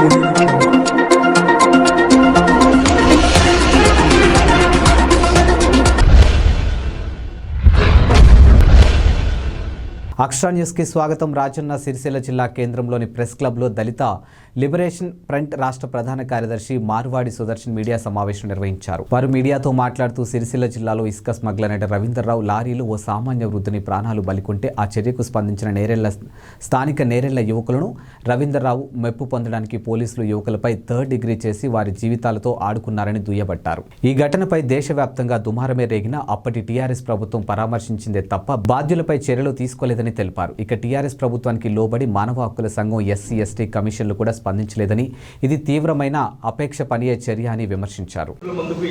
Thank you. అక్షరా న్యూస్కి స్వాగతం రాజన్న సిరిసిల్ల జిల్లా కేంద్రంలోని ప్రెస్ క్లబ్లో దళిత లిబరేషన్ ఫ్రంట్ రాష్ట్ర ప్రధాన కార్యదర్శి మార్వాడి సుదర్శన్ మీడియా సమావేశం నిర్వహించారు. వారు మీడియాతో మాట్లాడుతూ సిరిసిల్ల జిల్లాలో ఇసుక స్మగ్లర్ అయిన రవీందర్రావు లారీలో ఓ సామాన్య వృద్ధుని ప్రాణాలు బలికొంటే ఆ చర్యకు స్పందించిన నేరెళ్ళ స్థానిక నేరెళ్ళ యువకులను రవీందర్రావు మెప్పు పొందడానికి పోలీసులు యువకులపై థర్డ్ డిగ్రీ చేసి వారి జీవితాలతో ఆడుకున్నారని దుయ్యబట్టారు. ఈ ఘటనపై దేశవ్యాప్తంగా దుమారమే రేగిన అప్పటి టీఆర్ఎస్ ప్రభుత్వం పరామర్శించిందే తప్ప బాధ్యులపై చర్యలు తీసుకోలేదని తెలిపారు. ఇక టీఆర్ఎస్ ప్రభుత్వానికి లోబడి మానవ హక్కుల సంఘం ఎస్సీ ఎస్టీ కమిషన్లు కూడా స్పందించలేదని ఇది తీవ్రమైన అపేక్ష పనియే చర్య అని విమర్శించారు. ముందుకు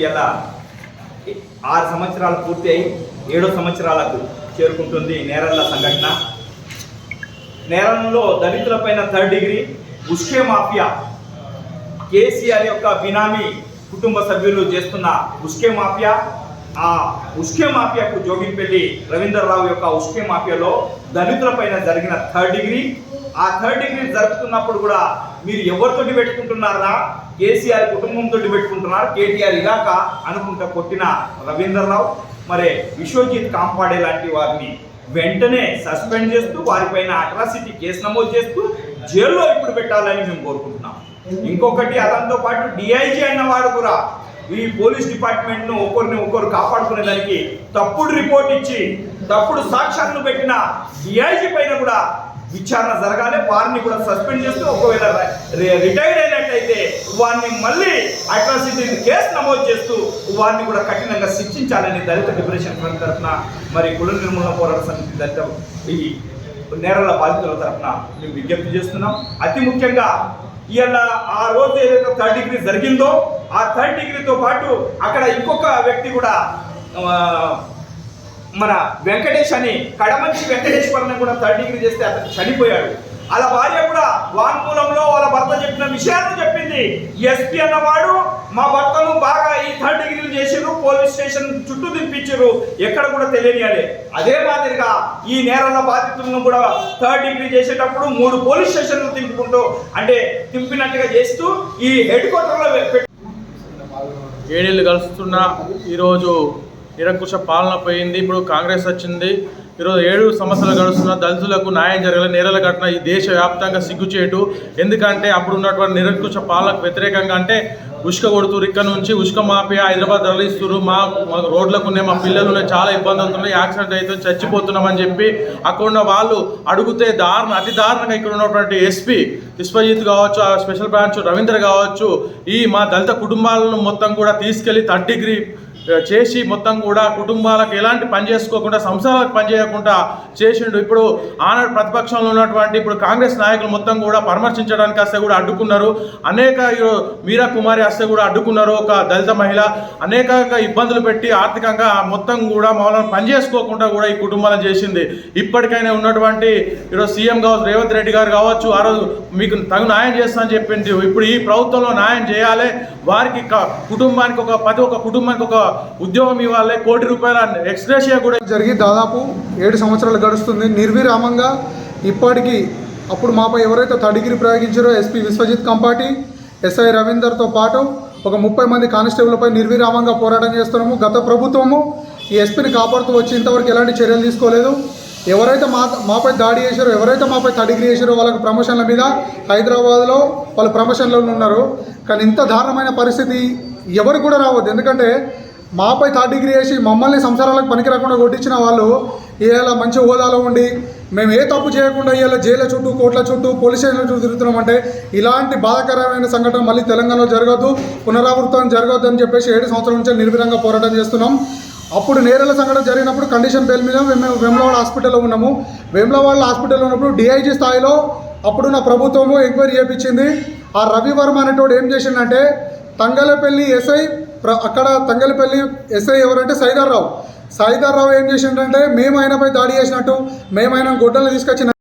ఆరు సంవత్సరాలు పూర్తి అయి ఏడో సంవత్సరాలకు చేరుకుంటుంది నేరళ్ళ సంఘటన. నేరంలో దళితులపైన థర్డ్ డిగ్రీ ఉష్కే మాఫియా కేసీఆర్ యొక్క బినామీ కుటుంబ సభ్యులు చేస్తున్న ఉష్కే మాఫియా ఆ ఉష్కే మాఫియాకు జోగింపల్లి రవీందర్రావు యొక్క ఉష్కే మాఫియాలో దళితులపైన జరిగిన థర్డ్ డిగ్రీ. ఆ థర్డ్ డిగ్రీ జరుపుతున్నప్పుడు కూడా మీరు ఎవరితోటి పెట్టుకుంటున్నారా? కేసీఆర్ కుటుంబంతో పెట్టుకుంటున్నారు? కేటీఆర్ ఇలాక అనుకుంటా కొట్టిన రవీందర్రావు మరి విశ్వజిత్ కాంపాడే లాంటి వారిని వెంటనే సస్పెండ్ చేస్తూ వారిపైన అట్రాసిటీ కేసు నమోదు చేస్తూ జైల్లో ఇప్పుడు పెట్టాలని మేము కోరుకుంటున్నాం. ఇంకొకటి అదంతో పాటు డిఐజీ అన్నవాడు కూడా ఈ పోలీస్ డిపార్ట్మెంట్ను ఒకరిని ఒకరు కాపాడుకునే దానికి తప్పుడు రిపోర్ట్ ఇచ్చి తప్పుడు సాక్ష్యాలను పెట్టిన డిఐజీ పైన కూడా విచారణ జరగాలి. వారిని కూడా సస్పెండ్ చేస్తూ ఒకవేళ రిటైర్డ్ అయినట్టయితే వారిని మళ్ళీ అట్రాసిటీ కేసు నమోదు చేస్తూ వారిని కూడా కఠినంగా శిక్షించాలని దళిత లిబరేషన్ ఫ్రంట్ తరఫున మరి కుల నిర్మూలన పోరాట సమితి దళిత ఈ నేరాల బాధితుల తరఫున మేము విజ్ఞప్తి చేస్తున్నాం. అతి ముఖ్యంగా ఇలా ఆ రోజు ఏదైతే థర్డ్ డిగ్రీ జరిగిందో ఆ థర్డ్ డిగ్రీతో పాటు అక్కడ ఇంకొక వ్యక్తి కూడా మన వెంకటేష్ అని కడమంచి వెంకటేశ్వరని కూడా థర్డ్ డిగ్రీ చేస్తే అతను చనిపోయాడు. అలా భార్య కూడా వాంగ్మూలంలో వాళ్ళ భర్త చెప్పిన విషయాన్ని చెప్పింది. ఎస్పీ అన్నవాడు మా భర్తను బాగా ఈ థర్డ్ డిగ్రీలు చేసిరు పోలీస్ స్టేషన్ చుట్టూ దింపించారు ఎక్కడ కూడా తెలియనియాలి అదే. మాదిరిగా ఈ నేరాల బాధితులను కూడా థర్డ్ డిగ్రీ చేసేటప్పుడు మూడు పోలీస్ స్టేషన్లు తింపుకుంటూ అంటే తింపినట్టుగా చేస్తూ ఈ హెడ్ క్వార్టర్లో ఏడేళ్ళు కలుస్తున్న ఈరోజు నిరంకుశ పాలన పోయింది. ఇప్పుడు కాంగ్రెస్ వచ్చింది. ఈరోజు ఏడు సంవత్సరాలు గడుస్తున్న దళితులకు న్యాయం జరగలేదు నేరల ఘటన ఈ దేశవ్యాప్తంగా సిగ్గుచేటు. ఎందుకంటే అప్పుడు ఉన్నటువంటి నిరంకుశ పాలనకు వ్యతిరేకంగా అంటే ఉష్క కొడుతురు ఇక్కడ నుంచి ఉష్క మాపి హైదరాబాద్ తరలిస్తున్నారు. మా మా రోడ్లకు ఉన్నాయి మా పిల్లలు ఉన్నాయి చాలా ఇబ్బంది అవుతున్నాయి యాక్సిడెంట్ అయితే చచ్చిపోతున్నామని చెప్పి అక్కడ వాళ్ళు అడిగితే దారుణ అతి దారుణంగా ఇక్కడ ఉన్నటువంటి ఎస్పీ విశ్వజిత్ కావచ్చు ఆ స్పెషల్ బ్రాంచ్ రవీంద్ర కావచ్చు ఈ మా దళిత కుటుంబాలను మొత్తం కూడా తీసుకెళ్ళి థర్డ్ డిగ్రీ చేసి మొత్తం కూడా కుటుంబాలకు ఎలాంటి పని చేసుకోకుండా సంసారాలకు పని చేయకుండా చేసిండు. ఇప్పుడు ఆనాడు ప్రతిపక్షంలో ఉన్నటువంటి ఇప్పుడు కాంగ్రెస్ నాయకులు మొత్తం కూడా పరామర్శించడానికి వస్తే కూడా అడ్డుకున్నారు. అనేక మీరా కుమారి వస్తే కూడా అడ్డుకున్నారు ఒక దళిత మహిళ. అనేక ఇబ్బందులు పెట్టి ఆర్థికంగా మొత్తం కూడా మమ్మల్ని పని చేసుకోకుండా కూడా ఈ కుటుంబాలను చేసింది. ఇప్పటికైనా ఉన్నటువంటి ఈరోజు సీఎం కావచ్చు రేవంత్ రెడ్డి గారు కావచ్చు ఆ రోజు మీకు తగు న్యాయం చేస్తా అని చెప్పింది ఇప్పుడు ఈ ప్రభుత్వంలో న్యాయం చేయాలి. వారికి కుటుంబానికి ఒక ప్రతి ఒక్క కుటుంబానికి ఒక ఉద్యోగం ఇవ్వాలి కోటి రూపాయల ఎక్స్గ్రేషియా కూడా జరిగి దాదాపు ఏడు సంవత్సరాలు గడుస్తుంది. నిర్విరామంగా ఇప్పటికీ అప్పుడు మాపై ఎవరైతే తడిగిరి ప్రయోగించారో ఎస్పీ విశ్వజిత్ కంపాటి ఎస్ఐ రవీందర్తో పాటు ఒక ముప్పై మంది కానిస్టేబుల్పై నిర్విరామంగా పోరాటం చేస్తున్నాము. గత ప్రభుత్వము ఈ ఎస్పీని కాపాడుతూ వచ్చి ఇంతవరకు ఎలాంటి చర్యలు తీసుకోలేదు. ఎవరైతే మా మాపై దాడి చేశారో ఎవరైతే మాపై తడిగిరి చేశారో వాళ్ళకి ప్రమోషన్ల మీద హైదరాబాద్లో వాళ్ళు ప్రమోషన్లో ఉన్నారు. కానీ ఇంత దారుణమైన పరిస్థితి ఎవరు కూడా రావద్దు. ఎందుకంటే మాపై థర్డ్ డిగ్రీ చేసి మమ్మల్ని సంసారాలకు పనికి రాకుండా కొట్టించిన వాళ్ళు ఇవాళ మంచి హోదాలో ఉండి మేము ఏ తప్పు చేయకుండా ఇవాళ జైల చుట్టూ కోట్ల చుట్టూ పోలీస్ స్టేషన్ల చుట్టూ తిరుగుతున్నామంటే ఇలాంటి బాధాకరమైన సంఘటన మళ్ళీ తెలంగాణలో జరగదు పునరావృతం జరగదు అని చెప్పేసి ఏడు సంవత్సరాల నుంచి నిర్విరంగా పోరాటం చేస్తున్నాం. అప్పుడు నేరల సంఘటన జరిగినప్పుడు కండిషన్ బెయిల్ మీద మేము వేములవాడ హాస్పిటల్లో ఉన్నాము. వేములవాడ హాస్పిటల్లో ఉన్నప్పుడు డిఐజీ స్థాయిలో అప్పుడున్న ప్రభుత్వము ఎంక్వైరీ చేయించింది ఆ రవివర్మ అనేటోడు ఏం చేసిండంటే తంగలపల్లి ఎస్ఐ అక్కడ తంగలపల్లి ఎస్ఐ ఎవరంటే సైదార్ రావు. సైదార్ రావు ఏం చేసిండంటే మేము ఆయనపై దాడి చేసినట్టు మేము ఆయన గొడ్డలు తీసుకొచ్చిన